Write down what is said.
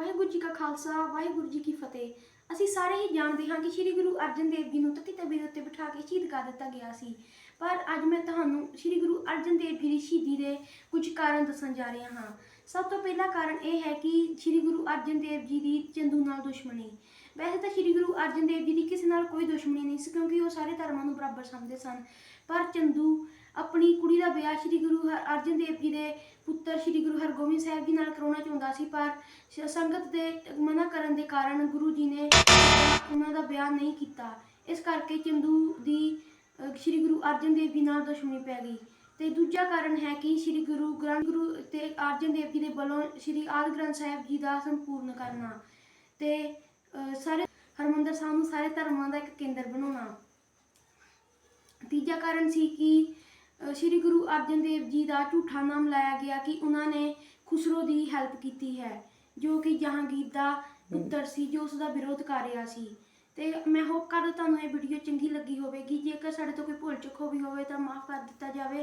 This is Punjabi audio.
ਵਾਹਿਗੁਰੂ ਜੀ ਕਾ ਖਾਲਸਾ, ਵਾਹਿਗੁਰੂ ਜੀ ਕੀ ਫਤਿਹ। ਅਸੀਂ ਸਾਰੇ ਹੀ ਜਾਣਦੇ ਹਾਂ ਕਿ ਸ੍ਰੀ ਗੁਰੂ ਅਰਜਨ ਦੇਵ ਜੀ ਨੂੰ ਤਤੀ ਤਬੀ ਦੇ ਉੱਤੇ ਬਿਠਾ ਕੇ ਸ਼ਹੀਦ ਕਰ ਦਿੱਤਾ ਗਿਆ ਸੀ। ਪਰ ਅੱਜ ਮੈਂ ਤੁਹਾਨੂੰ ਸ੍ਰੀ ਗੁਰੂ ਅਰਜਨ ਦੇਵ ਜੀ ਦੀ ਸ਼ਹੀਦੀ ਦੇ ਕੁਝ ਕਾਰਨ ਦੱਸਣ ਜਾ ਰਿਹਾ ਹਾਂ। ਸਭ ਤੋਂ ਪਹਿਲਾ ਕਾਰਨ ਇਹ ਹੈ ਕਿ ਸ੍ਰੀ ਗੁਰੂ ਅਰਜਨ ਦੇਵ ਜੀ ਦੀ ਚੰਦੂ ਨਾਲ ਦੁਸ਼ਮਣੀ। ਵੈਸੇ ਤਾਂ ਸ੍ਰੀ ਗੁਰੂ ਅਰਜਨ ਦੇਵ ਜੀ ਦੀ ਕਿਸੇ ਨਾਲ ਕੋਈ ਦੁਸ਼ਮਣੀ ਨਹੀਂ ਸੀ ਕਿਉਂਕਿ ਉਹ ਸਾਰੇ ਧਰਮਾਂ ਨੂੰ ਬਰਾਬਰ ਸਮਝਦੇ ਸਨ। ਪਰ ਚੰਦੂ ਆਪਣੀ ਕੁੜੀ ਦਾ ਵਿਆਹ ਸ੍ਰੀ ਗੁਰੂ ਹਰ- ਅਰਜਨ ਦੇਵ ਜੀ ਦੇ ਪੁੱਤਰ ਸ੍ਰੀ ਗੁਰੂ ਹਰਗੋਬਿੰਦ ਸਾਹਿਬ ਜੀ ਨਾਲ ਕਰਾਉਣਾ ਚਾਹੁੰਦਾ ਸੀ ਪਰ ਸ- ਸੰਗਤ ਦੇ ਮਨਾ ਕਰਨ ਦੇ ਕਾਰਨ ਗੁਰੂ ਜੀ ਨੇ ਉਹਨਾਂ ਦਾ ਵਿਆਹ ਨਹੀਂ ਕੀਤਾ। ਇਸ ਕਰਕੇ ਚੰਦੂ ਦੀ ਅ, ਸ੍ਰੀ ਗੁਰੂ ਅਰਜਨ ਦੇਵ ਜੀ ਨਾਲ ਦੁਸ਼ਮਣੀ ਪੈ ਗਈ। ਤੇ ਦੂਜਾ ਕਾਰਨ ਹੈ ਕਿ ਸ੍ਰੀ ਗੁਰੂ ਗ੍ਰੰਥ ਗੁਰੂ ਤੇ ਅਰਜਨ ਦੇਵ ਜੀ ਦੇ ਵੱਲੋਂ ਸ੍ਰੀ ਆਦਿ ਗ੍ਰੰਥ ਸਾਹਿਬ ਜੀ ਦਾ ਸੰਪੂਰਨ ਕਰਨਾ। ਤੇ ਅ, ਸਾਰੇ ਹਰਮੰਦਰ ਸਾਹਿਬ ਨੂੰ ਸਾਰੇ ਧਰਮਾਂ ਦਾ ਇੱਕ ਕੇਂਦਰ ਬਣਾਉਣਾ। ਤੀਜਾ ਕਾਰਨ ਸੀ ਕਿ ਸ੍ਰੀ ਗੁਰੂ ਅਰਜਨ ਦੇਵ ਜੀ ਦਾ ਝੂਠਾ ਨਾਮ ਲਾਇਆ ਗਿਆ ਕਿ ਉਹਨਾਂ ਨੇ ਖੁਸਰੋ ਦੀ ਹੈਲਪ ਕੀਤੀ ਹੈ, ਜੋ ਕਿ ਜਹਾਂਗੀਰ ਦਾ ਪੁੱਤਰ ਸੀ, ਜੋ ਉਸ ਦਾ ਵਿਰੋਧ ਕਰ ਰਿਹਾ ਸੀ। ਤੇ ਮੈਂ ਹੋਪ ਕਰਦਾ ਤੁਹਾਨੂੰ ਇਹ ਵੀਡੀਓ ਚੰਗੀ ਲੱਗੀ ਹੋਵੇਗੀ। ਜੇਕਰ ਸਾਡੇ ਤੋਂ ਕੋਈ ਭੁੱਲ ਚੁੱਕ ਹੋਈ ਹੋਵੇ ਤਾਂ ਮਾਫ ਕਰ ਦਿੱਤਾ ਜਾਵੇ।